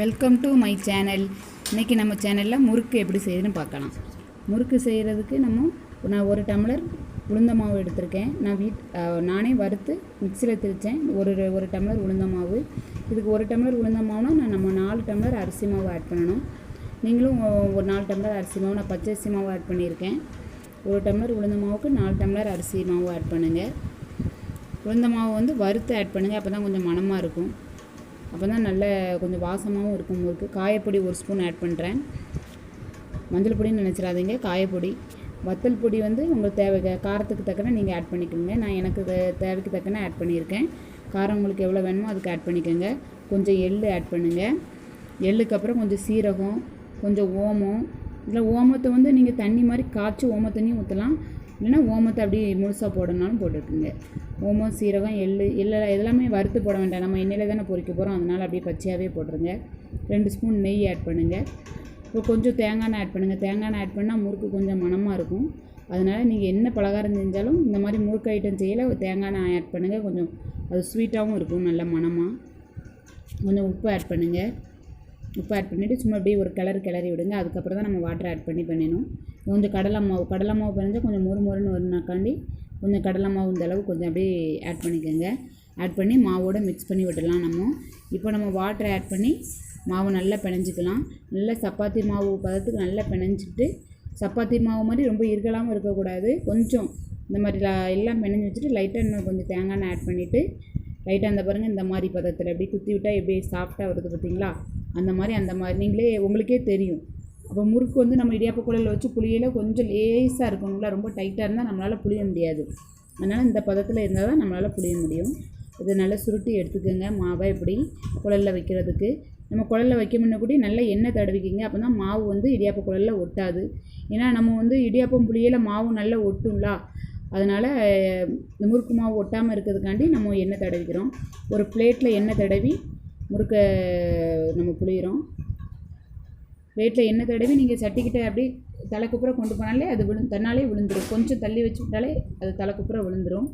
Welcome to my channel இன்றைக்கி நம்ம சேனலில் முறுக்கு எப்படி செய்யுதுன்னு பார்க்கலாம். முறுக்கு செய்கிறதுக்கு நம்ம நான் ஒரு டம்ளர் உளுந்த மாவு எடுத்திருக்கேன். நான் வீட் நானே வறுத்து மிக்சியில் திரித்தேன் ஒரு ஒரு டம்ளர் உளுந்த மாவு. இதுக்கு ஒரு டம்ளர் உளுந்த மாவுனா நான் நம்ம நாலு டம்ளர் அரிசி மாவு ஆட் பண்ணணும். நீங்களும் ஒ- ஒரு நாலு டம்ளர் அரிசி மாவு நான் பச்சரிசி மாவு ஆட் பண்ணியிருக்கேன். ஒரு டம்ளர் உளுந்த மாவுக்கு நாலு டம்ளர் அரிசி மாவு ஆட் பண்ணுங்கள் உளுந்த மாவு வந்து வறுத்து ஆட் பண்ணுங்கள் அப்போ தான் கொஞ்சம் மணமாக இருக்கும். அப்போ தான் நல்ல கொஞ்சம் வாசமாகவும் இருக்கும் முறுக்கு காயப்பொடி ஒரு ஸ்பூன் ஆட் பண்ணுறேன் மஞ்சள் பொடின்னு நினச்சிடாதீங்க காயப்பொடி. வத்தல் பொடி வந்து உங்களுக்கு தேவை காரத்துக்கு தக்கன நீங்கள் ஆட் பண்ணிக்கோங்க. நான் எனக்கு தேவைக்கு தக்கன ஆட் பண்ணியிருக்கேன். காரம் உங்களுக்கு எவ்வளோ வேணுமோ அதுக்கு ஆட் பண்ணிக்கோங்க. கொஞ்சம் எள் ஆட் பண்ணுங்கள் எள்ளுக்கு அப்புறம் கொஞ்சம் சீரகம் கொஞ்சம் ஓமம். இல்லை ஓமத்தை வந்து நீங்கள் தண்ணி மாதிரி காய்ச்சி ஓம தண்ணியும் ஊற்றலாம் இல்லைன்னா ஓமத்தை அப்படியே முழுசாக போடணும்னாலும் போட்டுக்கோங்க ஓமம் சீரகம் எள்ளு எல்லாம் எல்லாமே வறுத்து போட வேண்டாம். நம்ம எண்ணெயில் தானே பொறிக்க போகிறோம் அதனால் அப்படியே பச்சையாகவே போட்டுருங்க. ரெண்டு ஸ்பூன் நெய் ஆட் பண்ணுங்கள் இப்போ கொஞ்சம் தேங்காய் ஆட் பண்ணுங்கள் தேங்காய் எண்ணெய் ஆட் பண்ணால் முறுக்கு கொஞ்சம் மணமாக இருக்கும். அதனால் நீங்கள் என்ன பலகாரம் செஞ்சாலும் இந்த மாதிரி முறுக்கு ஐட்டம் செய்யலை. தேங்காய் எண்ணெய் ஆட் பண்ணுங்கள் கொஞ்சம் அது ஸ்வீட்டாகவும் இருக்கும். நல்ல மணமாக கொஞ்சம் உப்பு ஆட் பண்ணுங்கள் உப்பு ஆட் பண்ணிவிட்டு சும்மா அப்படியே ஒரு கிளறு கிளறி விடுங்க. அதுக்கப்புறம் தான் நம்ம வாட்டர் ஆட் பண்ணி பண்ணிடணும். கொஞ்சம் கடலை மாவு கடலை மாவு பிணைஞ்சால் கொஞ்சம் மொறு மொறுன்னு வருனாக்காண்டி கொஞ்சம் கடலை மாவு இந்த அளவு கொஞ்சம் அப்படியே ஆட் பண்ணிக்கோங்க. ஆட் பண்ணி மாவோட மிக்ஸ் பண்ணி விடலாம் நம்ம. இப்போ நம்ம வாட்டர் ஆட் பண்ணி மாவு நல்லா பிணைஞ்சிக்கலாம் நல்லா சப்பாத்தி மாவு பதத்துக்கு நல்லா பிணைஞ்சிட்டு சப்பாத்தி மாவு மாதிரி ரொம்ப இருக்கலாமல் இருக்கக்கூடாது. கொஞ்சம் இந்த மாதிரி எல்லாம் பிணைஞ்சி வச்சுட்டு லைட்டாக இன்னும் கொஞ்சம் தேங்காய் எண்ணெய் ஆட் பண்ணிவிட்டு லைட்டாக அந்த பாருங்கள் இந்த மாதிரி பதத்தில் எப்படி குத்தி விட்டால் எப்படி சாஃப்டாக வருது பார்த்தீங்களா அந்த மாதிரி அந்த மாதிரி. நீங்களே உங்களுக்கே தெரியும். அப்போ முறுக்கு வந்து நம்ம இடியாப்ப குழலில் வச்சு புளியில் கொஞ்சம் லேசாக இருக்கணுங்களா ரொம்ப டைட்டாக இருந்தால் நம்மளால் புளிய முடியாது. அதனால் இந்த பதத்தில் இருந்தால் தான் நம்மளால் புளிய முடியும். இதை நல்லா சுருட்டி எடுத்துக்கோங்க. மாவை இப்படி குழலில் வைக்கிறதுக்கு. நம்ம குழலில் வைக்க முன்ன கூடி நல்லா எண்ணெய் தடவிக்கிங்க. அப்போ தான் மாவு வந்து இடியாப்ப குழலில் ஒட்டாது. ஏன்னா நம்ம வந்து இடியாப்பம் புளியில் மாவு நல்லா ஒட்டும்லா. அதனால் இந்த முறுக்கு மாவு ஒட்டாமல் இருக்கிறதுக்காண்டி நம்ம எண்ணெய் தடவிக்கிறோம். ஒரு பிளேட்டில் எண்ணெய் தடவி முறுக்கை நம்ம புளியிறோம். பிளேட்டில் எண்ணெய் தடவி நீங்கள் சட்டிக்கிட்ட அப்படியே தலைக்குப்புற கொண்டு போனாலே அது விழு தன்னாலே விழுந்துடும் கொஞ்சம் தள்ளி வச்சு விட்டாலே அது தலைக்குப்புற விழுந்துடும்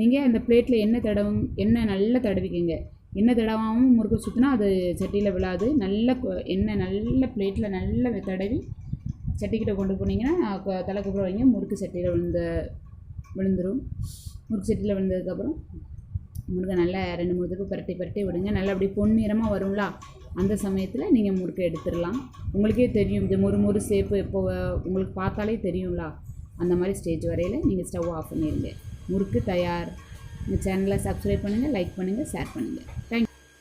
நீங்கள் அந்த பிளேட்டில் எண்ணெய் தடவும் எண்ணெய் நல்லா தடவிக்கங்க. எண்ணெய் தடவாமல் முறுக்கு சுற்றினா அது சட்டியில் விழாது. நல்ல எண்ணெய் நல்ல பிளேட்டில் நல்லா தடவி சட்டிக்கிட்ட கொண்டு போனீங்கன்னா தலை தலைக்குப்புற வைங்க முறுக்கு சட்டியில் விழுந்த விழுந்துடும் முறுக்கு சட்டியில் விழுந்ததுக்கப்புறம் முறுக்கை நல்லா ரெண்டு மூணு தடவை பரட்டி பரட்டி விடுங்க. நல்லா அப்படி பொன்னிறமாக வரும்ல? அந்த சமயத்தில் நீங்கள் முறுக்கை எடுத்துடலாம். உங்களுக்கே தெரியும் இந்த மொறு மொறு சேப்பு இப்போ உங்களுக்கு பார்த்தாலே தெரியும்ல? அந்த மாதிரி ஸ்டேஜ் வரையில் நீங்கள் ஸ்டவ் ஆஃப் பண்ணிடுங்க முறுக்கு தயார். இந்த சேனலை சப்ஸ்கிரைப் பண்ணுங்கள் லைக் பண்ணுங்கள் ஷேர் பண்ணுங்கள் தேங்க்